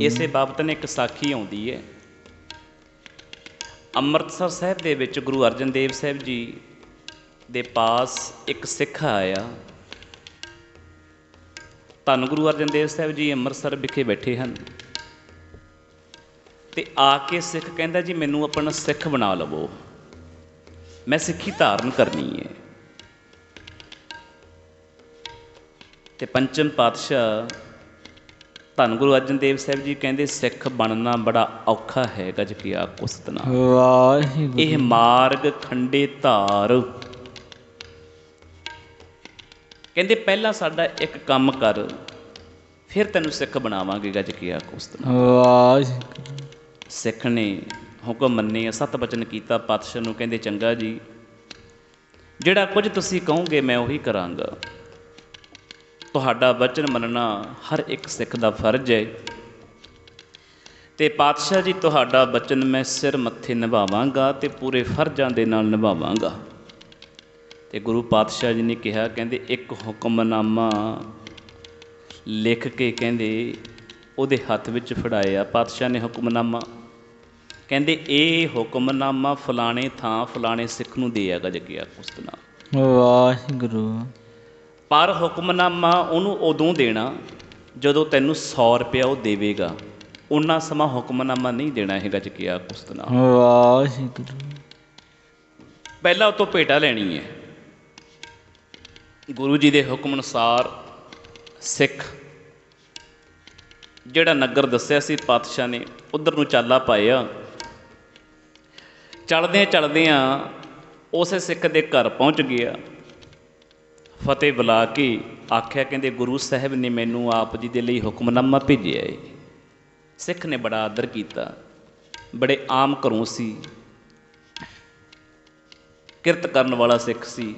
ਇਸੇ ਬਾਬਤ ਨੇ ਇੱਕ ਸਾਖੀ ਆਉਂਦੀ ਹੈ ਅੰਮ੍ਰਿਤਸਰ ਸਾਹਿਬ ਦੇ ਵਿੱਚ ਗੁਰੂ ਅਰਜਨ ਦੇਵ ਸਾਹਿਬ ਜੀ ਦੇ ਪਾਸ ਇੱਕ ਸਿੱਖ ਆਇਆ। ਧੰਨ ਗੁਰੂ ਅਰਜਨ ਦੇਵ ਸਾਹਿਬ ਜੀ ਅੰਮ੍ਰਿਤਸਰ ਵਿਖੇ ਬੈਠੇ ਹਨ। ਤੇ ਆ ਕੇ ਸਿੱਖ ਕਹਿੰਦਾ, ਜੀ, ਮੈਨੂੰ ਆਪਣਾ ਸਿੱਖ ਬਣਾ ਲਵੋ। ਮੈਂ ਸਿੱਖੀ ਧਾਰਨ ਕਰਨੀ ਹੈ ਤੇ ਪੰਚਮ ਪਾਤਸ਼ਾਹ ਧੰਨ ਗੁਰੂ ਅਰਜਨ ਦੇਵ ਸਾਹਿਬ ਜੀ ਕਹਿੰਦੇ ਸਿੱਖ ਬਣਨਾ ਬੜਾ ਔਖਾ ਹੈ ਗਜ ਕੀ ਕੁਸਤਨਾ ਵਾਹਿਗੁਰੂ। ਇਹ ਮਾਰਗ ਖੰਡੇ ਧਾਰ। ਕਹਿੰਦੇ ਪਹਿਲਾਂ ਸਾਡਾ ਇੱਕ ਕੰਮ ਕਰ ਫਿਰ ਤੈਨੂੰ ਸਿੱਖ ਬਣਾਵਾਂਗੇ ਗਜ ਕੀ ਕੁਸਤਨਾ ਵਾਹਿਗੁਰੂ। ਸਿੱਖ ਨੇ ਹੁਕਮ ਮੰਨੇ ਸਤ ਬਚਨ ਕੀਤਾ ਪਾਤਸ਼ਾਹ ਨੂੰ ਕਹਿੰਦੇ ਚੰਗਾ ਜੀ ਜਿਹੜਾ ਕੁਝ ਤੁਸੀਂ ਕਹੋਗੇ ਮੈਂ ਉਹੀ ਕਰਾਂਗਾ। ਤੁਹਾਡਾ ਵਚਨ ਮੰਨਣਾ ਹਰ ਇੱਕ ਸਿੱਖ ਦਾ ਫਰਜ਼ ਹੈ। ਤੇ ਪਾਤਸ਼ਾਹ ਜੀ, ਤੁਹਾਡਾ ਵਚਨ ਮੈਂ ਸਿਰ ਮੱਥੇ ਨਿਭਾਵਾਂਗਾ ਤੇ ਪੂਰੇ ਫਰਜ਼ਾਂ ਦੇ ਨਾਲ ਨਿਭਾਵਾਂਗਾ। ਤੇ ਗੁਰੂ ਪਾਤਸ਼ਾਹ ਜੀ ਨੇ ਕਿਹਾ, ਕਹਿੰਦੇ, ਇੱਕ ਹੁਕਮਨਾਮਾ ਲਿਖ ਕੇ ਕਹਿੰਦੇ, ਉਹਦੇ ਹੱਥ ਵਿੱਚ ਫੜਾਇਆ। ਪਾਤਸ਼ਾਹ ਨੇ ਹੁਕਮਨਾਮਾ। ਕਹਿੰਦੇ, ਇਹ ਹੁਕਮਨਾਮਾ ਫਲਾਣੇ ਥਾਂ ਫਲਾਣੇ ਸਿੱਖ ਨੂੰ ਦੇ ਆਗਾ ਜਗਿਆ ਕੁਸਤਨਾ ਵਾਹਿਗੁਰੂ। ਪਰ ਹੁਕਮਨਾਮਾ ਉਹਨੂੰ ਉਦੋਂ ਦੇਣਾ ਜਦੋਂ ਤੈਨੂੰ 100 ਰੁਪਇਆ ਉਹ ਦੇਵੇਗਾ। ਉਹਨਾਂ ਸਮਾਂ ਹੁਕਮਨਾਮਾ ਨਹੀਂ ਦੇਣਾ ਹੈਗਾ ਜਗਿਆ ਕੁਸਤਨਾ ਵਾਹਿਗੁਰੂ। ਪਹਿਲਾਂ ਉਹ ਤੋਂ ਭੇਟਾ ਲੈਣੀ ਹੈ। ਗੁਰੂ ਜੀ ਦੇ ਹੁਕਮ ਅਨੁਸਾਰ ਸਿੱਖ ਜਿਹੜਾ ਨਗਰ ਦੱਸਿਆ ਸੀ ਪਾਤਸ਼ਾਹ ਨੇ ਉਧਰ ਨੂੰ ਚਾਲਾ ਪਾਇਆ। ਚਲਦਿਆਂ ਚਲਦਿਆਂ ਉਸੇ ਸਿੱਖ ਦੇ ਘਰ ਪਹੁੰਚ ਗਿਆ। ਫਤਿਹ ਬੁਲਾ ਕੇ ਆਖਿਆ ਕਹਿੰਦੇ ਗੁਰੂ ਸਾਹਿਬ ਨੇ ਮੈਨੂੰ ਆਪ ਜੀ ਦੇ ਲਈ ਹੁਕਮਨਾਮਾ ਭੇਜਿਆ ਏ। ਸਿੱਖ ਨੇ ਬੜਾ ਆਦਰ ਕੀਤਾ। ਬੜੇ ਆਮ ਘਰੋਂ ਸੀ। ਕਿਰਤ ਕਰਨ ਵਾਲਾ ਸਿੱਖ ਸੀ।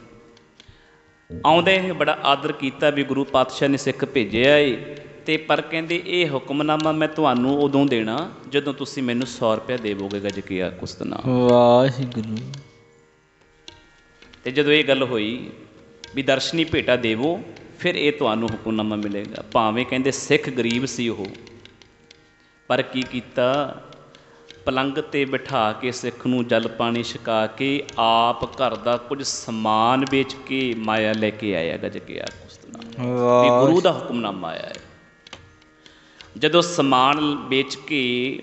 ਆਉਂਦੇ ਹੀ ਬੜਾ ਆਦਰ ਕੀਤਾ ਵੀ ਗੁਰੂ ਪਾਤਸ਼ਾਹ ਨੇ ਸਿੱਖ ਭੇਜਿਆ ਏ। ਤੇ ਪਰ ਕਹਿੰਦੇ ਇਹ ਹੁਕਮਨਾਮਾ ਮੈਂ ਤੁਹਾਨੂੰ ਉਦੋਂ ਦੇਣਾ ਜਦੋਂ ਤੁਸੀਂ ਮੈਨੂੰ 100 ਰੁਪਏ ਦੇਵੋਗੇ ਗਜਕਿਆ ਕੁਸਤਨਾ ਵਾਹਿਗੁਰੂ। ਤੇ ਜਦੋਂ ਇਹ ਗੱਲ ਹੋਈ ਵੀ ਦਰਸ਼ਨੀ ਭੇਟਾ ਦੇਵੋ ਫਿਰ ਇਹ ਤੁਹਾਨੂੰ ਹੁਕਮਨਾਮਾ ਮਿਲੇਗਾ। ਭਾਵੇਂ ਕਹਿੰਦੇ ਸਿੱਖ ਗਰੀਬ ਸੀ ਉਹ ਪਰ ਕੀ ਕੀਤਾ? ਪਲੰਗ ਤੇ ਬਿਠਾ ਕੇ ਸਿੱਖ ਨੂੰ ਜਲ ਪਾਣੀ ਛਕਾ ਕੇ ਆਪ ਘਰ ਦਾ ਕੁਝ ਸਮਾਨ ਵੇਚ ਕੇ ਮਾਇਆ ਲੈ ਕੇ ਆਇਆ ਗਜ ਗਿਆ ਕੁਸਤਨਾ। ਵੀ ਗੁਰੂ ਦਾ ਹੁਕਮਨਾਮਾ ਆਇਆ ਹੈ। ਜਦੋਂ ਸਮਾਨ ਵੇਚ ਕੇ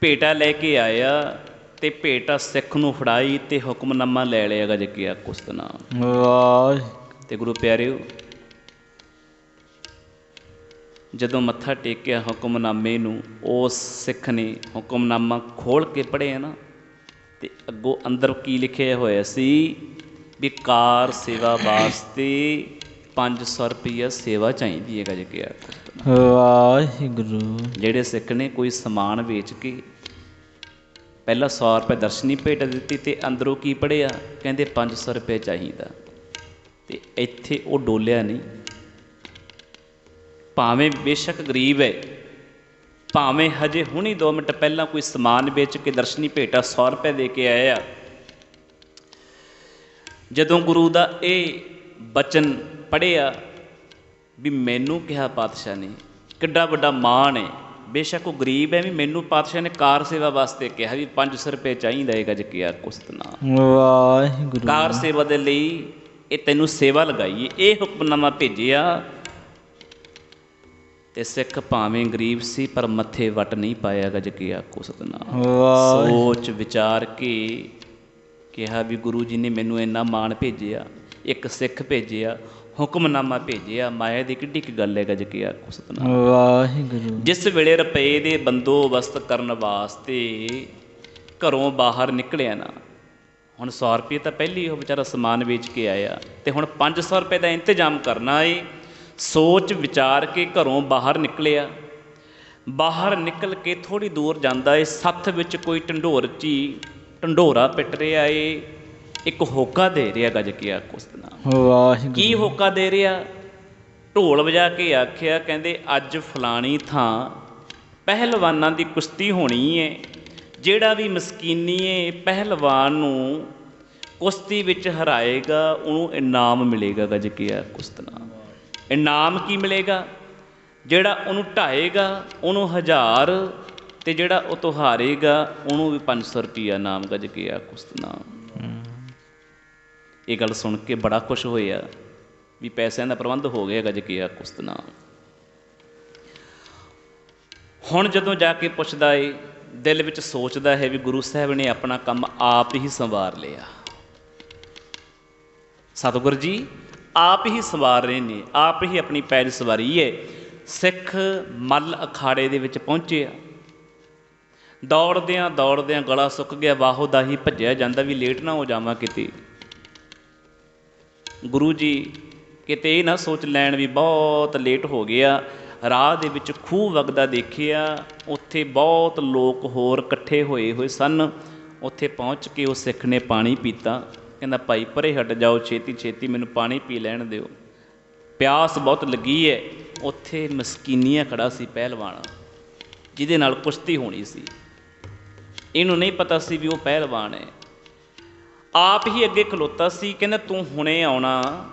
ਭੇਟਾ ਲੈ ਕੇ ਆਇਆ ਤੇ ਭੇਟਾ ਸਿੱਖ ਨੂੰ ਫੜਾਈ ਤੇ ਹੁਕਮਨਾਮਾ ਲੈ ਲਿਆ ਗਜ ਗਿਆ ਕੁਸਤਨਾ ਵਾਹਿ। ਤੇ ਗੁਰੂ ਪਿਆਰਿਓ ਜਦੋਂ ਮੱਥਾ ਟੇਕਿਆ ਹੁਕਮਨਾਮੇ ਨੂੰ ਉਸ ਸਿੱਖ ਨੇ ਹੁਕਮਨਾਮਾ ਖੋਲ ਕੇ ਪੜ੍ਹਿਆ ਨਾ ਤੇ ਅੱਗੋਂ ਅੰਦਰ ਕੀ ਲਿਖਿਆ ਹੋਇਆ ਸੀ? ਵੀ ਕਾਰ ਸੇਵਾ ਵਾਸਤੇ 500 ਰੁਪਈਆ ਸੇਵਾ ਚਾਹੀਦੀ ਹੈ ਗਜ ਗਿਆ ਵਾਹਿਗੁਰੂ। ਜਿਹੜੇ ਸਿੱਖ ਨੇ ਕੋਈ ਸਮਾਨ ਵੇਚ ਕੇ ਪਹਿਲਾਂ 100 ਰੁਪਏ ਦਰਸ਼ਨੀ ਭੇਟ ਦਿੱਤੀ ਤੇ ਅੰਦਰੋਂ ਕੀ ਪੜਿਆ ਕਹਿੰਦੇ 500 ਰੁਪਏ ਚਾਹੀਦਾ। ਤੇ ਇੱਥੇ ਉਹ ਡੋਲਿਆ ਨਹੀਂ। ਭਾਵੇਂ ਬੇਸ਼ੱਕ ਗਰੀਬ ਹੈ, ਭਾਵੇਂ ਹਜੇ ਹੁਣੀ 2 ਮਿੰਟ ਪਹਿਲਾਂ ਕੋਈ ਸਮਾਨ ਵੇਚ ਕੇ ਦਰਸ਼ਨੀ ਭੇਟਾ 100 ਰੁਪਏ ਦੇ ਕੇ ਆਇਆ ਜਦੋਂ ਗੁਰੂ ਦਾ ਇਹ ਬਚਨ ਪੜਿਆ ਵੀ ਮੈਨੂੰ ਕਿਹਾ ਪਾਤਸ਼ਾਹ ਨੇ, ਕਿੱਡਾ ਵੱਡਾ ਮਾਣ ਹੈ। ਬੇਸ਼ੱਕ ਉਹ ਗਰੀਬ ਹੈ ਵੀ ਮੈਨੂੰ ਪਾਤਸ਼ਾਹ ਨੇ ਕਾਰ ਸੇਵਾ ਵਾਸਤੇ ਕਿਹਾ ਵੀ 500 ਰੁਪਏ ਚਾਹੀਦਾ ਹੈ ਗੱਜ ਕਿਆ ਕੁਸਤਨਾ ਵਾਹਿਗੁਰੂ। ਕਾਰ ਸੇਵਾ ਦੇ ਲਈ ਇਹ ਤੈਨੂੰ ਸੇਵਾ ਲਗਾਈਏ ਇਹ ਹੁਕਮਨਾਮਾ ਭੇਜਿਆ। ਤੇ ਸਿੱਖ ਭਾਵੇਂ ਗਰੀਬ ਸੀ ਪਰ ਮੱਥੇ ਵਟ ਨਹੀਂ ਪਾਇਆ ਗਜ ਕਿਆ ਕੁਸਤਨਾ ਵਾਹਿ ਸੋਚ ਵਿਚਾਰ ਕੇ ਕਿਹਾ ਵੀ ਗੁਰੂ ਜੀ ਨੇ ਮੈਨੂੰ ਇੰਨਾ ਮਾਣ ਭੇਜਿਆ ਇੱਕ ਸਿੱਖ ਭੇਜਿਆ ਹੁਕਮਨਾਮਾ ਭੇਜਿਆ ਮਾਇਆ ਦੀ ਕਿੱਡੀ ਕੀ ਗੱਲ ਹੈ ਗਜ ਕਿਆ ਕੁਸਤਨਾ ਵਾਹਿਗੁਰੂ। ਜਿਸ ਵੇਲੇ ਰੁਪਏ ਦੇ ਬੰਦੋਬਸਤ ਕਰਨ ਵਾਸਤੇ ਘਰੋਂ ਬਾਹਰ ਨਿਕਲਿਆ ਨਾ ਹੁਣ 100 ਰੁਪਏ ਤਾਂ ਪਹਿਲੀ ਉਹ ਵਿਚਾਰਾ ਸਮਾਨ ਵੇਚ ਕੇ ਆਇਆ ਤੇ ਹੁਣ 500 ਰੁਪਏ ਦਾ ਇੰਤਜ਼ਾਮ ਕਰਨਾ ਏ। ਸੋਚ ਵਿਚਾਰ ਕੇ ਘਰੋਂ ਬਾਹਰ ਨਿਕਲਿਆ। ਬਾਹਰ ਨਿਕਲ ਕੇ ਥੋੜੀ ਦੂਰ ਜਾਂਦਾ ਏ ਸੱਥ ਵਿੱਚ ਕੋਈ ਢੰਡੋਰ ਚੀ ਢੰਡੋਰਾ ਪਿੱਟ ਰਿਹਾ ਏ। ਇੱਕ ਹੋਕਾ ਦੇ ਰਿਹਾ ਗਜ ਕਿਆ ਕੁਸਤਨਾ ਵਾਹਿਗੁਰੂ। ਕੀ ਹੋਕਾ ਦੇ ਰਿਹਾ? ਢੋਲ ਵਜਾ ਕੇ ਆਖਿਆ ਕਹਿੰਦੇ ਅੱਜ ਫਲਾਣੀ ਥਾਂ ਪਹਿਲਵਾਨਾਂ ਦੀ ਕੁਸ਼ਤੀ ਹੋਣੀ ਏ। ਜਿਹੜਾ ਵੀ ਮਸਕੀਨੀ ਏ ਪਹਿਲਵਾਨ ਨੂੰ ਕੁਸ਼ਤੀ ਵਿੱਚ ਹਰਾਏਗਾ ਉਹਨੂੰ ਇਨਾਮ ਮਿਲੇਗਾ ਗਜ ਕਿਆ ਕੁਸਤਨਾ ਇਨਾਮ ਕੀ ਮਿਲੇਗਾ? ਜਿਹੜਾ ਉਹਨੂੰ ਢਾਏਗਾ ਉਹਨੂੰ ਹਜ਼ਾਰ ਤੇ ਜਿਹੜਾ ਉਹ ਤੋਂ ਹਾਰੇਗਾ ਉਹਨੂੰ ਵੀ 500 ਰੁਪਿਆ ਨਾਮ ਗੱਜ ਕੇ ਆ ਕੁਸਤਨਾਮ ਇਹ ਗੱਲ ਸੁਣ ਕੇ ਬੜਾ ਖੁਸ਼ ਹੋਇਆ ਵੀ ਪੈਸਿਆਂ ਦਾ ਪ੍ਰਬੰਧ ਹੋ ਗਿਆ ਗੱਜ ਕੇ ਆ ਕੁਸਤਨਾਮ ਹੁਣ ਜਦੋਂ ਜਾ ਕੇ ਪੁੱਛਦਾ ਏ, ਦਿਲ ਵਿੱਚ ਸੋਚਦਾ ਹੈ ਵੀ ਗੁਰੂ ਸਾਹਿਬ ਨੇ ਆਪਣਾ ਕੰਮ ਆਪ ਹੀ ਸੰਵਾਰ ਲਿਆ। ਸਤਿਗੁਰ ਜੀ, ਆਪ ਹੀ ਸੰਵਾਰ ਰਹੇ ਨੇ, ਆਪ ਹੀ ਆਪਣੀ ਪੈਰ ਸਵਾਰੀ ਹੈ ਸਿੱਖ ਮੱਲ ਅਖਾੜੇ ਦੇ ਵਿੱਚ ਪਹੁੰਚੇ ਆ। ਦੌੜਦਿਆਂ ਦੌੜਦਿਆਂ ਗਲਾ ਸੁੱਕ ਗਿਆ, ਵਾਹੋ ਦਾ ਹੀ ਭੱਜਿਆ ਜਾਂਦਾ ਵੀ ਲੇਟ ਨਾ ਹੋ ਜਾਵਾਂ ਕਿਤੇ। ਗੁਰੂ ਜੀ, ਕਿਤੇ ਇਹ ਨਾ ਸੋਚ ਲੈਣ ਵੀ ਬਹੁਤ ਲੇਟ ਹੋ ਗਿਆ। ਰਾਹ ਦੇ ਵਿੱਚ ਖੂਹ ਵਗਦਾ ਦੇਖਿਆ, ਉੱਥੇ ਬਹੁਤ ਲੋਕ ਹੋਰ ਇਕੱਠੇ ਹੋਏ ਹੋਏ ਸਨ। ਉੱਥੇ ਪਹੁੰਚ ਕੇ ਉਹ ਸਿੱਖ ਨੇ ਪਾਣੀ ਪੀਤਾ। ਕਹਿੰਦਾ, ਭਾਈ ਪਰੇ ਹਟ ਜਾਓ, ਛੇਤੀ ਛੇਤੀ ਮੈਨੂੰ ਪਾਣੀ ਪੀ ਲੈਣ ਦਿਓ। ਪਿਆਸ ਬਹੁਤ ਲੱਗੀ ਹੈ ਉੱਥੇ ਮਸਕੀਨੀਆਂ ਖੜਾ ਸੀ ਪਹਿਲਵਾਨ। ਜਿਹਦੇ ਨਾਲ ਕੁਸ਼ਤੀ ਹੋਣੀ ਸੀ। ਇਹਨੂੰ ਨਹੀਂ ਪਤਾ ਸੀ ਵੀ ਉਹ ਪਹਿਲਵਾਨ ਹੈ। ਆਪ ਹੀ ਅੱਗੇ ਖਲੋਤਾ ਸੀ, ਕਹਿੰਦਾ, ਤੂੰ ਹੁਣੇ ਆਉਣਾ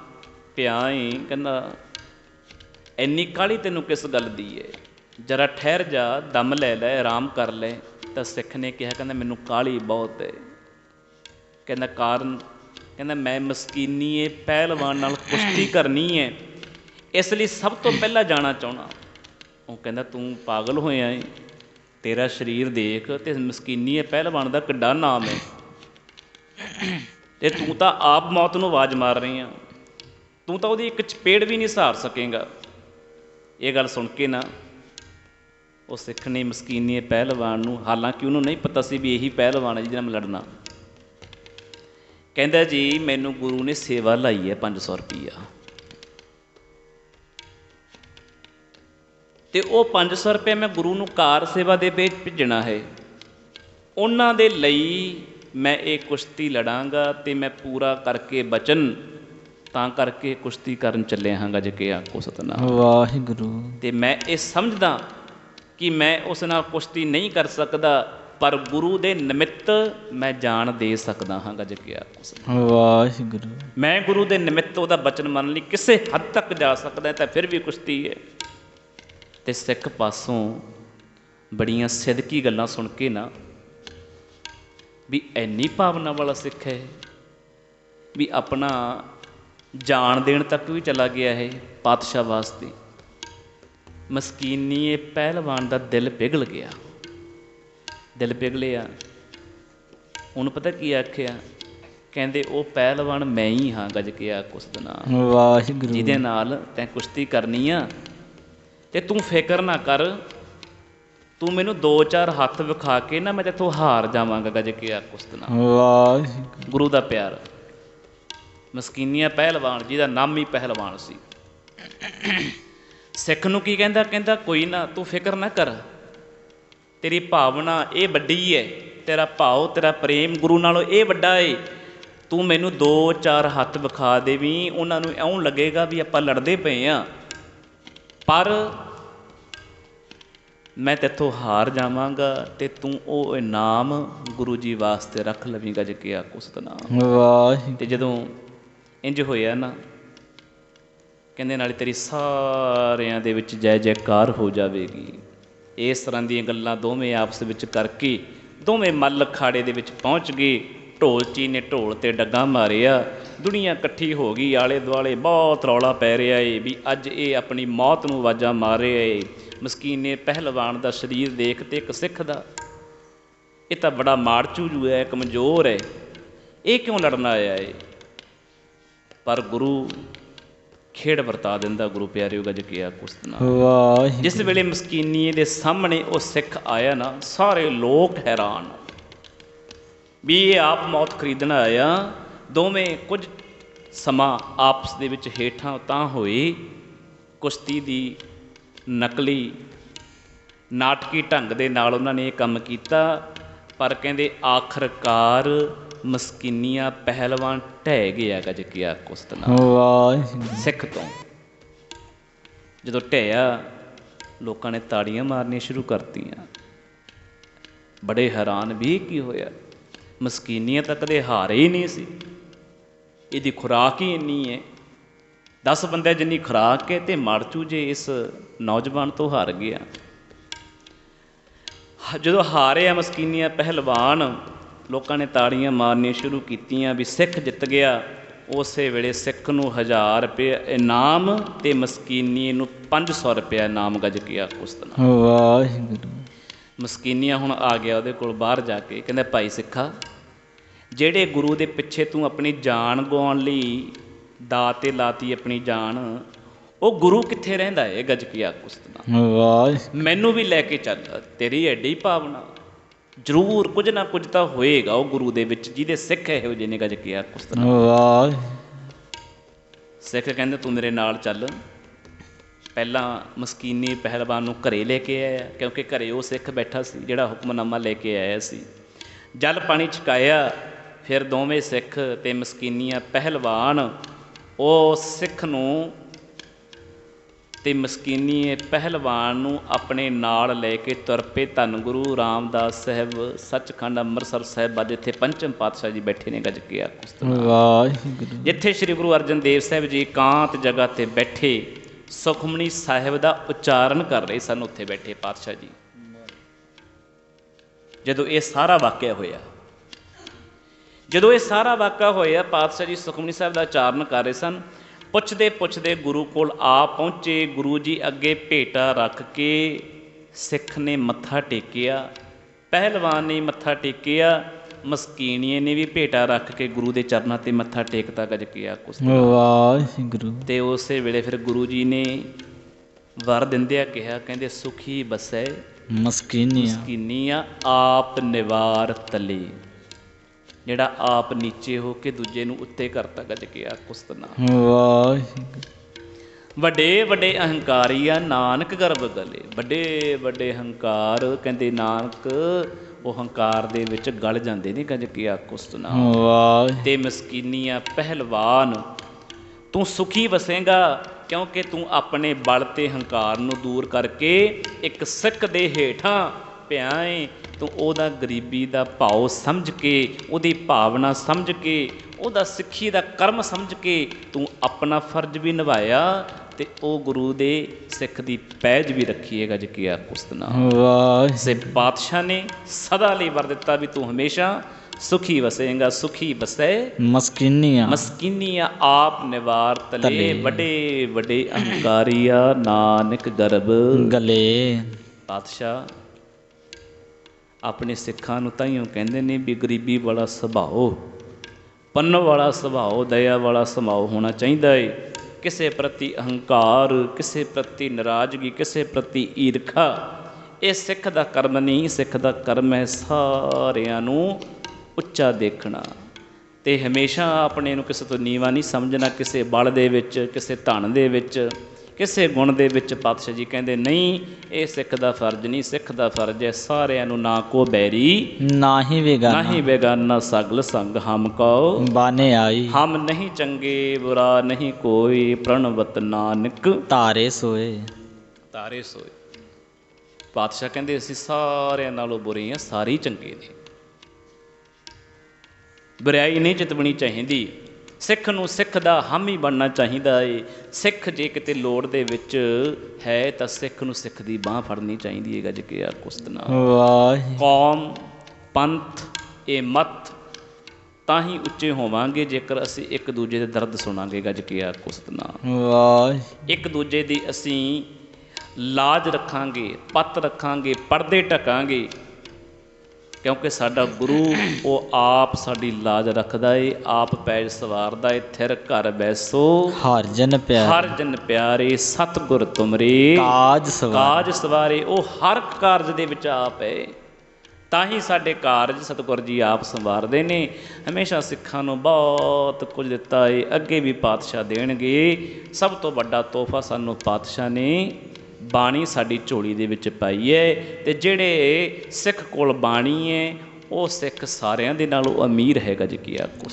ਪਿਆ ਏ। ਕਹਿੰਦਾ, ਇੰਨੀ ਕਾਲੀ ਤੈਨੂੰ ਕਿਸ ਗੱਲ ਦੀ ਏ? ਜਰਾ ਠਹਿਰ ਜਾ, ਦਮ ਲੈ ਲੈ, ਆਰਾਮ ਕਰ ਲੈ। ਤਾਂ ਸਿੱਖ ਨੇ ਕਿਹਾ, ਕਹਿੰਦਾ, ਮੈਨੂੰ ਕਾਲੀ ਬਹੁਤ ਏ। ਕਹਿੰਦਾ, ਕਾਰਨ ਕਹਿੰਦਾ, ਮੈਂ ਮਸਕੀਨੀ ਏ, ਪਹਿਲਵਾਨ ਨਾਲ ਕੁਸ਼ਤੀ ਕਰਨੀ ਏ। ਇਸ ਲਈ ਸਭ ਤੋਂ ਪਹਿਲਾਂ ਜਾਣਾ ਚਾਹਣਾ ਉਹ ਕਹਿੰਦਾ, ਤੂੰ ਪਾਗਲ ਹੋਇਆ ਏ। ਤੇਰਾ ਸਰੀਰ ਦੇਖ, ਤੇ ਮਸਕੀਨੀ ਏ, ਪਹਿਲਵਾਨ ਦਾ ਕਿੱਡਾ ਨਾਮ ਏ। ਤੇ ਤੂੰ ਤਾਂ ਆਪ ਮੌਤ ਨੂੰ ਆਵਾਜ਼ ਮਾਰ ਰਹੀ ਆ। ਤੂੰ ਤਾਂ ਉਹਦੀ ਇੱਕ ਚਪੇੜ ਵੀ ਨਹੀਂ ਸਹਾਰ ਸਕੇਗਾ। ਇਹ ਗੱਲ ਸੁਣ ਕੇ ਨਾ, ਉਹ ਸਿੱਖ ਨੇ ਮਸਕੀਨੀ ਪਹਿਲਵਾਨ ਨੂੰ ਹਾਲਾਂਕਿ ਉਹਨੂੰ ਨਹੀਂ ਪਤਾ ਸੀ ਵੀ ਇਹੀ ਪਹਿਲਵਾਨ ਹੈ ਜਿਹਦੇ ਨਾਲ ਮੈਂ ਲੜਨਾ। ਕਹਿੰਦਾ ਜੀ, ਮੈਨੂੰ ਗੁਰੂ ਨੇ ਸੇਵਾ ਲਾਈ ਹੈ 500 ਰੁਪਈਆ। ਤੇ ਉਹ 500 ਰੁਪਏ ਮੈਂ ਗੁਰੂ ਨੂੰ ਕਾਰ ਸੇਵਾ ਦੇ ਵਿੱਚ ਭੇਜਣਾ ਹੈ। ਉਹਨਾਂ ਦੇ ਲਈ ਮੈਂ ਇਹ ਕੁਸ਼ਤੀ ਲੜਾਂਗਾ ਤੇ ਮੈਂ ਪੂਰਾ ਕਰਕੇ ਬਚਨ ਤਾਂ ਕਰਕੇ ਕੁਸ਼ਤੀ ਕਰਨ ਚੱਲਿਆ ਹਾਂ ਗੱਜ ਕੇ ਆਖੋ ਸਤਨਾਮ ਵਾਹਿਗੁਰੂ। ਤੇ ਮੈਂ ਇਹ ਸਮਝਦਾ ਕਿ ਮੈਂ ਉਸ ਨਾਲ ਕੁਸ਼ਤੀ ਨਹੀਂ ਕਰ ਸਕਦਾ ਪਰ ਗੁਰੂ ਦੇ ਨਿਮਿੱਤ ਮੈਂ ਜਾਨ ਦੇ ਸਕਦਾ ਹਾਂ ਗੱਜ ਕੇ ਆਖੋ ਸਤਿਨਾਮ। ਵਾਹਿਗੁਰੂ। ਮੈਂ ਗੁਰੂ ਦੇ ਨਿਮਿੱਤ ਉਹਦਾ ਬਚਨ ਮੰਨ ਲਈ ਕਿਸੇ ਹੱਦ ਤੱਕ ਜਾ ਸਕਦਾ ਤਾਂ ਫਿਰ ਵੀ ਕੁਸ਼ਤੀ ਹੈ। ਤੇ ਸਿੱਖ ਪਾਸੋਂ ਬੜੀਆਂ ਸਿਦਕੀ ਗੱਲਾਂ ਸੁਣ ਕੇ ਨਾ ਵੀ ਐਨੀ ਭਾਵਨਾ ਵਾਲਾ ਸਿੱਖ ਹੈ ਵੀ ਆਪਣਾ ਜਾਨ ਦੇਣ ਤੱਕ ਵੀ ਚਲਾ ਗਿਆ ਹੈ ਪਾਤਸ਼ਾਹ ਵਾਸਤੇ। ਮਸਕੀਨੀ ਇਹ ਪਹਿਲਵਾਨ ਦਾ ਦਿਲ ਪਿਘਲ ਗਿਆ। ਦਿਲ ਪਿਘਲਿਆ। ਉਹਨੂੰ ਪਤਾ ਕੀ ਆਖਿਆ? ਕਹਿੰਦੇ ਉਹ ਪਹਿਲਵਾਨ ਮੈਂ ਹੀ ਹਾਂ ਗੱਜ ਕੇ ਆ ਕੁਸ ਦਿਨਾ ਵਾਹਿਗੁਰੂ। ਜਿਹਦੇ ਨਾਲ ਤੈਂ ਕੁਸ਼ਤੀ ਕਰਨੀ ਆ ਤੇ ਤੂੰ ਫਿਕਰ ਨਾ ਕਰ ਤੂੰ ਮੈਨੂੰ ਦੋ ਚਾਰ ਹੱਥ ਵਿਖਾ ਕੇ ਨਾ ਮੈਂ ਤੇਥੋਂ ਹਾਰ ਜਾਵਾਂਗਾ ਗੱਜ ਕੇ ਆ ਕੁਸ ਦਿਨਾ। ਵਾਹਿਗੁਰੂ। ਗੁਰੂ ਦਾ ਪਿਆਰ। ਮਸਕੀਨੀਆ ਪਹਿਲਵਾਨ ਜਿਹਦਾ ਨਾਮ ਹੀ ਪਹਿਲਵਾਨ ਸੀ। ਸਿੱਖ ਨੂੰ ਕੀ ਕਹਿੰਦਾ? ਕਹਿੰਦਾ ਕੋਈ ਨਾ ਤੂੰ ਫਿਕਰ ਨਾ ਕਰ। ਤੇਰੀ ਭਾਵਨਾ ਇਹ ਵੱਡੀ ਹੈ ਤੇਰਾ ਭਾਵ ਤੇਰਾ ਪ੍ਰੇਮ ਗੁਰੂ ਨਾਲੋਂ ਇਹ ਵੱਡਾ ਏ। ਤੂੰ ਮੈਨੂੰ ਦੋ ਚਾਰ ਹੱਥ ਵਿਖਾ ਦੇਵੀਂ। ਉਹਨਾਂ ਨੂੰ ਇਉਂ ਲੱਗੇਗਾ ਵੀ ਆਪਾਂ ਲੜਦੇ ਪਏ ਆ। ਪਰ ਮੈਂ ਤੇਥੋਂ ਹਾਰ ਜਾਵਾਂਗਾ ਤੇ ਤੂੰ ਉਹ ਇਨਾਮ ਗੁਰੂ ਜੀ ਵਾਸਤੇ ਰੱਖ ਲਵੀਂ ਗੱਜ ਕੇ ਆਕੋ ਸਤਨਾਮ ਵਾਹਿਗੁਰੂ। ਤੇ ਜਦੋਂ ਇੰਜ ਹੋਇਆ ਨਾ ਕਹਿੰਦੇ ਨਾਲੇ ਤੇਰੀ ਸਾਰਿਆਂ ਦੇ ਵਿੱਚ ਜੈ ਜੈਕਾਰ ਹੋ ਜਾਵੇਗੀ। ਇਸ ਤਰ੍ਹਾਂ ਦੀਆਂ ਗੱਲਾਂ ਦੋਵੇਂ ਆਪਸ ਵਿੱਚ ਕਰਕੇ ਦੋਵੇਂ ਮੱਲ ਅਖਾੜੇ ਦੇ ਵਿੱਚ ਪਹੁੰਚ ਗਏ। ਢੋਲਚੀ ਨੇ ਢੋਲ ਤੇ ਡੱਗਾ ਮਾਰਿਆ। ਦੁਨੀਆ ਇਕੱਠੀ ਹੋ ਗਈ ਆਲੇ ਦੁਆਲੇ ਬਹੁਤ ਰੌਲਾ ਪੈ ਰਿਹਾ ਏ ਵੀ ਅੱਜ ਇਹ ਆਪਣੀ ਮੌਤ ਨੂੰ ਆਵਾਜ਼ਾਂ ਮਾਰ ਰਿਹਾ ਏ। ਮਸਕੀਨ ਨੇ ਪਹਿਲਵਾਨ ਦਾ ਸਰੀਰ ਦੇਖ ਤੇ ਇੱਕ ਸਿੱਖ ਦਾ ਇਹ ਤਾਂ ਬੜਾ ਮਾੜਚੂ ਹੈ ਕਮਜ਼ੋਰ ਹੈ ਇਹ ਕਿਉਂ ਲੜਨ ਆਇਆ ਏ? ਪਰ ਗੁਰੂ ਖੇਡ ਵਰਤਾ ਦਿੰਦਾ ਗੁਰੂ ਪਿਆਰਿਓ ਗੱਜ ਕੇ ਆ ਕੁਸਤਨਾ ਵਾਹਿਗੁਰੂ। ਜਿਸ ਵੇਲੇ ਮਸਕੀਨੀ ਦੇ ਸਾਹਮਣੇ ਉਹ ਸਿੱਖ ਆਇਆ ਨਾ ਸਾਰੇ ਲੋਕ ਹੈਰਾਨ। ਵੀ ਇਹ ਆਪ ਮੌਤ ਖਰੀਦਣ ਆਇਆ ਦੋਵੇਂ ਕੁਝ ਸਮਾਂ ਆਪਸ ਦੇ ਵਿੱਚ ਹੇਠਾਂ ਤਾਂ ਹੋਏ ਕੁਸ਼ਤੀ ਦੀ ਨਕਲੀ ਨਾਟਕੀ ਢੰਗ ਦੇ ਨਾਲ ਉਹਨਾਂ ਨੇ ਇਹ ਕੰਮ ਕੀਤਾ ਪਰ ਕਹਿੰਦੇ ਆਖਰਕਾਰ ਮਸਕੀਨੀਆਂ ਪਹਿਲਵਾਨ ਢਹਿ ਗਿਆ ਗੱਜ ਗਿਆ ਕੁਸਤਨਾ ਵਾਹਿਗੁਰੂ ਸਿੱਖ ਤੋਂ। ਜਦੋਂ ਢਿਆ ਲੋਕਾਂ ਨੇ ਤਾੜੀਆਂ ਮਾਰਨੀਆਂ ਸ਼ੁਰੂ ਕਰਤੀਆਂ। ਬੜੇ ਹੈਰਾਨ ਵੀ ਕੀ ਹੋਇਆ। ਮਸਕੀਨੀਆਂ ਤਾਂ ਕਦੇ ਹਾਰੇ ਹੀ ਨਹੀਂ ਸੀ। ਇਹਦੀ ਖੁਰਾਕ ਹੀ ਇੰਨੀ ਹੈ 10 ਬੰਦੇ ਜਿੰਨੀ ਖੁਰਾਕ ਹੈ ਤੇ ਮਰਚੂ ਜੇ ਇਸ ਨੌਜਵਾਨ ਤੋਂ ਹਾਰ ਗਿਆ ਜਦੋਂ ਹਾਰਿਆ ਮਸਕੀਨੀਆਂ ਪਹਿਲਵਾਨ ਲੋਕਾਂ ਨੇ ਤਾੜੀਆਂ ਮਾਰਨੀਆਂ ਸ਼ੁਰੂ ਕੀਤੀਆਂ ਵੀ ਸਿੱਖ ਜਿੱਤ ਗਿਆ। ਉਸੇ ਵੇਲੇ ਸਿੱਖ ਨੂੰ 1000 ਰੁਪਏ ਇਨਾਮ ਤੇ ਮਸਕੀਨੀ ਨੂੰ 500 ਰੁਪਏ ਇਨਾਮ ਗੱਜ ਗਿਆ ਉਸ ਦਿਨ। ਵਾਹਿਗੁਰੂ। ਮਸਕੀਨੀਆਂ ਹੁਣ ਆ ਗਿਆ ਉਹਦੇ ਕੋਲ ਬਾਹਰ ਜਾ ਕੇ ਕਹਿੰਦਾ ਭਾਈ ਸਿੱਖਾ ਜਿਹੜੇ ਗੁਰੂ ਦੇ ਪਿੱਛੇ ਤੂੰ ਆਪਣੀ ਜਾਨ ਗਵਾਉਣ ਲਈ ਦਾ ਤੇ ਲਾਤੀ ਆਪਣੀ ਜਾਨ ਉਹ ਗੁਰੂ ਕਿੱਥੇ ਰਹਿੰਦਾ ਏ? ਗੱਜ ਕੇ ਆ ਕੁਸਤਨਾ ਵਾਹਿਗੁਰੂ ਮੈਨੂੰ ਵੀ ਲੈ ਕੇ ਚੱਲ ਤੇਰੀ ਐਡੀ ਭਾਵਨਾ। ਜ਼ਰੂਰ ਕੁਝ ਨਾ ਕੁਝ ਤਾਂ ਹੋਏਗਾ ਉਹ ਗੁਰੂ ਦੇ ਵਿੱਚ ਜਿਹਦੇ ਸਿੱਖ ਇਹੋ ਜਿਹੇ ਨੇ ਗੱਜ ਕੇ ਆ ਕੁਸਤਨਾ ਵਾਹਿਗੁਰੂ ਸਿੱਖ ਕਹਿੰਦੇ ਤੂੰ ਮੇਰੇ ਨਾਲ ਚੱਲ। ਪਹਿਲਾਂ ਮਸਕੀਨੀ ਪਹਿਲਵਾਨ ਨੂੰ ਘਰੇ ਲੈ ਕੇ ਆਇਆ ਕਿਉਂਕਿ ਘਰੇ ਉਹ ਸਿੱਖ ਬੈਠਾ ਸੀ ਜਿਹੜਾ ਹੁਕਮਨਾਮਾ ਲੈ ਕੇ ਆਇਆ ਸੀ। ਜਲ ਪਾਣੀ ਛਕਾਇਆ ਫਿਰ ਦੋਵੇਂ ਸਿੱਖ ਤੇ ਮਸਕੀਨੀਆਂ ਪਹਿਲਵਾਨ ਉਹ ਸਿੱਖ ਨੂੰ ਤੇ ਮਸਕੀਨੀ ਪਹਿਲਵਾਨ ਨੂੰ ਆਪਣੇ ਨਾਲ ਲੈ ਕੇ ਤੁਰ ਪਏ। ਧੰਨ ਗੁਰੂ ਰਾਮਦਾਸ ਸਾਹਿਬ ਸੱਚਖੰਡ ਅੰਮ੍ਰਿਤਸਰ ਸਾਹਿਬ ਅੱਜ ਇੱਥੇ ਪੰਚਮ ਪਾਤਸ਼ਾਹ ਜੀ ਬੈਠੇ ਨੇ ਗੱਜ ਕੇ ਆ ਕੁਸਤਨਾ ਵਾਹਿਗੁਰੂ। ਜਿੱਥੇ ਸ੍ਰੀ ਗੁਰੂ ਅਰਜਨ ਦੇਵ ਸਾਹਿਬ ਜੀ ਇਕਾਂਤ ਜਗ੍ਹਾ ਤੇ ਬੈਠੇ ਸੁਖਮਨੀ ਸਾਹਿਬ ਦਾ ਉਚਾਰਨ ਕਰ ਰਹੇ ਸਨ ਉੱਥੇ ਬੈਠੇ ਪਾਤਸ਼ਾਹ ਜੀ। ਜਦੋਂ ਇਹ ਸਾਰਾ ਵਾਕਿਆ ਹੋਇਆ ਜਦੋਂ ਇਹ ਸਾਰਾ ਵਾਕਿਆ ਹੋਇਆ ਪਾਤਸ਼ਾਹ ਜੀ ਸੁਖਮਨੀ ਸਾਹਿਬ ਦਾ ਉਚਾਰਨ ਕਰ ਰਹੇ ਸਨ ਪੁੱਛਦੇ ਪੁੱਛਦੇ ਗੁਰੂ ਕੋਲ ਆ ਪਹੁੰਚੇ ਗੁਰੂ ਜੀ ਅੱਗੇ ਭੇਟਾ ਰੱਖ ਕੇ ਸਿੱਖ ਨੇ ਮੱਥਾ ਟੇਕਿਆ ਪਹਿਲਵਾਨ ਨੇ ਮੱਥਾ ਟੇਕਿਆ ਮਸਕੀਨੀਏ ਨੇ ਵੀ ਭੇਟਾ ਰੱਖ ਕੇ ਗੁਰੂ ਦੇ ਚਰਨਾਂ ਤੇ ਮੱਥਾ ਟੇਕਤਾ ਗੱਜ ਕੇ ਕੁਸ ਵਾਹਿਗੁਰੂ। ਤੇ ਉਸੇ ਵੇਲੇ ਫਿਰ ਗੁਰੂ ਜੀ ਨੇ ਵਰ ਦਿੰਦਿਆਂ ਕਿਹਾ ਕਹਿੰਦੇ ਸੁਖੀ ਬਸੈ ਮਸਕੀਨੀਆਂ। ਮਸਕੀਨੀਆਂ ਆਪ ਨਿਵਾਰ ਤਲੇ। ਜਿਹੜਾ ਆਪ ਨੀਚੇ ਹੋ ਕੇ ਦੂਜੇ ਨੂੰ ਉੱਤੇ ਕਰਤਾ ਗੱਜ ਕੇ ਕੁਸਤਨਾ ਵਾਹਿਗੁਰੂ। ਵੱਡੇ ਵੱਡੇ ਅਹੰਕਾਰੀ ਆ ਨਾਨਕ ਗਰਭ ਗਲੇ। ਵੱਡੇ ਵੱਡੇ ਹੰਕਾਰ ਕਹਿੰਦੇ ਨਾਨਕ ਉਹ ਹੰਕਾਰ ਦੇ ਵਿੱਚ ਗਲ ਜਾਂਦੇ ਨੇ ਗੱਜ ਕੇ ਕੁਸਤਨਾ ਵਾਹਿਗੁਰੂ। ਤੇ ਮਸਕੀਨੀਆਂ ਪਹਿਲਵਾਨ ਤੂੰ ਸੁਖੀ ਵਸੇਗਾ ਕਿਉਂਕਿ ਤੂੰ ਆਪਣੇ ਬਲ ਤੇ ਹੰਕਾਰ ਨੂੰ ਦੂਰ ਕਰਕੇ ਇੱਕ ਸਿੱਖ ਦੇ ਹੇਠਾਂ ਪਿਆ ਏ ਤੂੰ ਉਹਦਾ ਗਰੀਬੀ ਦਾ ਭਾਉ ਸਮਝ ਕੇ ਉਹਦੀ ਭਾਵਨਾ ਸਮਝ ਕੇ ਉਹਦਾ ਸਿੱਖੀ ਦਾ ਕਰਮ ਸਮਝ ਕੇ ਤੂੰ ਆਪਣਾ ਫਰਜ਼ ਵੀ ਨਿਭਾਇਆ ਤੇ ਉਹ ਗੁਰੂ ਦੇ ਸਿੱਖ ਦੀ ਪੈਜ ਵੀ ਰੱਖੀ ਹੈ ਗੱਜ ਕੇ ਆ ਕੁਸਤਨਾ ਵਾਹਿਗੁਰੂ। ਸੇ ਪਾਤਸ਼ਾਹ ਨੇ ਸਦਾ ਲਈ ਵਰ ਦਿੱਤਾ ਵੀ ਤੂੰ ਹਮੇਸ਼ਾ ਸੁਖੀ ਵਸੇਗਾ ਸੁਖੀ ਵਸੈ। ਮਸਕੀਨੀਆਂ। ਮਸਕੀਨੀਆਂ ਆਪ ਨਿਵਾਰ ਤਲੇ। ਵੱਡੇ ਵੱਡੇ ਅਹੰਕਾਰੀਆ ਨਾਨਕ ਗਰਬ ਗਲੇ। ਪਾਤਸ਼ਾਹ ਆਪਣੇ ਸਿੱਖਾਂ ਨੂੰ ਤਾਈਓ ਕਹਿੰਦੇ ਨੇ ਵੀ ਗਰੀਬੀ ਵਾਲਾ ਸੁਭਾਓ ਪੰਨ ਵਾਲਾ ਸੁਭਾਅ, ਦਇਆ ਵਾਲਾ ਸੁਭਾਅ ਹੋਣਾ ਚਾਹੀਦਾ ਏ। ਕਿਸੇ ਪ੍ਰਤੀ ਅਹੰਕਾਰ, ਕਿਸੇ ਪ੍ਰਤੀ ਨਾਰਾਜ਼ਗੀ, ਕਿਸੇ ਪ੍ਰਤੀ ਈਰਖਾ, ਇਹ ਸਿੱਖ ਦਾ ਕਰਮ ਨਹੀਂ, ਸਿੱਖ ਦਾ ਕਰਮ ਹੈ ਸਾਰਿਆਂ ਨੂੰ ਉੱਚਾ ਦੇਖਣਾ। ਤੇ ਹਮੇਸ਼ਾ ਆਪਣੇ ਨੂੰ ਕਿਸੇ ਤੋਂ ਨੀਵਾ ਨਹੀਂ ਸਮਝਣਾ, ਕਿਸੇ ਬਲ ਦੇ ਵਿੱਚ, ਕਿਸੇ ਧਨ ਦੇ ਵਿੱਚ। ਕਿਸੇ ਗੁਣ ਦੇ ਵਿੱਚ ਪਾਤਸ਼ਾਹ ਜੀ ਕਹਿੰਦੇ ਨਹੀਂ ਇਹ ਸਿੱਖ ਦਾ ਫਰਜ਼ ਨਹੀਂ ਸਿੱਖ ਦਾ ਫਰਜ਼ ਹੈ ਸਾਰਿਆਂ ਨੂੰ ਨਾ ਕੋ ਬੈਰੀ ਨਾਹੀ ਵੇਗਾਨਾ ਨਹੀਂ ਬੇਗਾਨਾ ਸਗਲ ਸੰਗ ਹਮ ਕੋ ਬਾਨੇ ਆਈ। ਹਮ ਨਹੀਂ ਚੰਗੇ ਬੁਰਾ ਨਹੀਂ ਕੋਈ ਪ੍ਰਣਵਤ ਨਾਨਕ ਤਾਰੇ ਸੋਏ। ਤਾਰੇ ਸੋਏ। ਪਾਤਸ਼ਾਹ ਕਹਿੰਦੇ ਅਸੀਂ ਸਾਰਿਆਂ ਨਾਲੋਂ ਬੁਰੇ ਹਾਂ ਸਾਰੇ ਹੀ ਚੰਗੇ ਨੇ। ਬੁਰਾਈ ਨਹੀਂ ਜਿਤਵਣੀ ਚਾਹੀਦੀ। ਸਿੱਖ ਨੂੰ ਸਿੱਖ ਦਾ ਹਾਮੀ ਬਣਨਾ ਚਾਹੀਦਾ ਏ। ਸਿੱਖ ਜੇ ਕਿਤੇ ਲੋੜ ਦੇ ਵਿੱਚ ਹੈ ਤਾਂ ਸਿੱਖ ਨੂੰ ਸਿੱਖ ਦੀ ਬਾਹ ਫੜਨੀ ਚਾਹੀਦੀ ਹੈ ਗੱਜ ਕੇ ਆ ਕੁਸਤਨਾ ਵਾਹਿਗੁਰੂ। ਕੌਮ ਪੰਥ ਇਹ ਮਤ ਤਾਂ ਹੀ ਉੱਚੇ ਹੋਵਾਂਗੇ ਜੇਕਰ ਅਸੀਂ ਇੱਕ ਦੂਜੇ ਦੇ ਦਰਦ ਸੁਣਾਂਗੇ ਗੱਜ ਕੇ ਆ ਕੁਸਤਨਾ ਵਾਹਿਗੁਰੂ। ਇੱਕ ਦੂਜੇ ਦੀ ਅਸੀਂ ਲਾਜ ਰੱਖਾਂਗੇ ਪੱਤ ਰੱਖਾਂਗੇ ਪਰਦੇ ਟਕਾਂਗੇ ਕਿਉਂਕਿ ਸਾਡਾ ਗੁਰੂ ਉਹ ਆਪ ਸਾਡੀ ਲਾਜ ਰੱਖਦਾ ਏ ਆਪ ਪੈਜ ਸਵਾਰਦਾ ਏ ਥਿਰ ਘਰ ਬੈਸੋ। ਹਰ ਜਨ ਪਿਆਰ। ਹਰ ਜਨ ਪਿਆਰੇ ਸਤਿਗੁਰ ਤੁਮਰੇ। ਕਾਜ ਸਵਾਰ। ਕਾਜ ਸਵਾਰੇ ਉਹ ਹਰ ਕਾਰਜ ਦੇ ਵਿੱਚ ਆਪ ਹੈ ਤਾਂ ਹੀ ਸਾਡੇ ਕਾਰਜ ਸਤਿਗੁਰ ਜੀ ਆਪ ਸੰਵਾਰਦੇ ਨੇ। ਹਮੇਸ਼ਾ ਸਿੱਖਾਂ ਨੂੰ ਬਹੁਤ ਕੁਝ ਦਿੱਤਾ ਏ ਅੱਗੇ ਵੀ ਪਾਤਸ਼ਾਹ ਦੇਣਗੇ। ਸਭ ਤੋਂ ਵੱਡਾ ਤੋਹਫਾ ਸਾਨੂੰ ਪਾਤਸ਼ਾਹ ਨੇ ਬਾਣੀ ਸਾਡੀ ਝੋਲੀ ਦੇ ਵਿੱਚ ਪਾਈ ਹੈ ਤੇ ਜਿਹੜੇ ਸਿੱਖ ਕੋਲ ਬਾਣੀ ਹੈ ਉਹ ਸਿੱਖ ਸਾਰਿਆਂ ਦੇ ਨਾਲੋਂ ਅਮੀਰ ਹੈਗਾ ਜੀ ਕੀ ਆਖੋ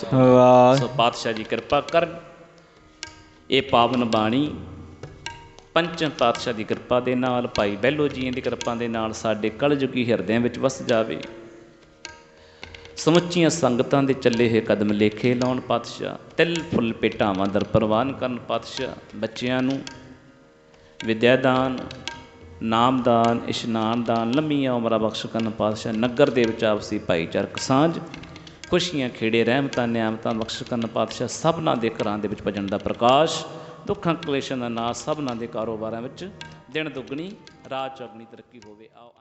ਸੋ ਪਾਤਸ਼ਾਹ ਜੀ ਕਿਰਪਾ ਕਰਨ ਇਹ ਪਾਵਨ ਬਾਣੀ ਪੰਚਮ ਪਾਤਸ਼ਾਹ ਦੀ ਕਿਰਪਾ ਦੇ ਨਾਲ ਭਾਈ ਬਹਿਲੋ ਜੀ ਦੀ ਕਿਰਪਾ ਦੇ ਨਾਲ ਸਾਡੇ ਕਲਯੁਗੀ ਹਿਰਦਿਆਂ ਵਿੱਚ ਵਸ ਜਾਵੇ। ਸਮੁੱਚੀਆਂ ਸੰਗਤਾਂ ਦੇ ਚੱਲੇ ਹੋਏ ਕਦਮ ਲੇਖੇ ਲਾਉਣ ਪਾਤਸ਼ਾਹ ਤਿਲ ਫੁੱਲ ਪੇਟਾਵਾਂ ਦਰ ਪ੍ਰਵਾਨ ਕਰਨ ਪਾਤਸ਼ਾਹ ਬੱਚਿਆਂ ਨੂੰ ਵਿਦਿਆ ਦਾਨ ਨਾਮ ਦਾਨ ਲੰਮੀਆਂ ਉਮਰਾਂ ਬਖਸ਼ ਕਰਨ ਪਾਤਸ਼ਾਹ ਨਗਰ ਦੇ ਵਿੱਚ ਆਪਸੀ ਭਾਈਚਾਰਕ ਸਾਂਝ, ਖੁਸ਼ੀਆਂ ਖੇੜੇ, ਰਹਿਮਤਾਂ, ਨਿਆਮਤਾਂ ਬਖਸ਼ ਕਰਨ ਪਾਤਸ਼ਾਹ ਸਭਨਾਂ ਦੇ ਘਰਾਂ ਦੇ ਵਿੱਚ ਭਜਨ ਦਾ ਪ੍ਰਕਾਸ਼, ਦੁੱਖਾਂ ਕਲੇਸ਼ਾਂ ਦਾ ਨਾਸ਼ ਸਭਨਾਂ ਦੇ ਕਾਰੋਬਾਰਾਂ ਵਿੱਚ ਦਿਨ ਦੁੱਗਣੀ, ਰਾਤ ਚੌਗਣੀ ਤਰੱਕੀ ਹੋਵੇ। ਆਓ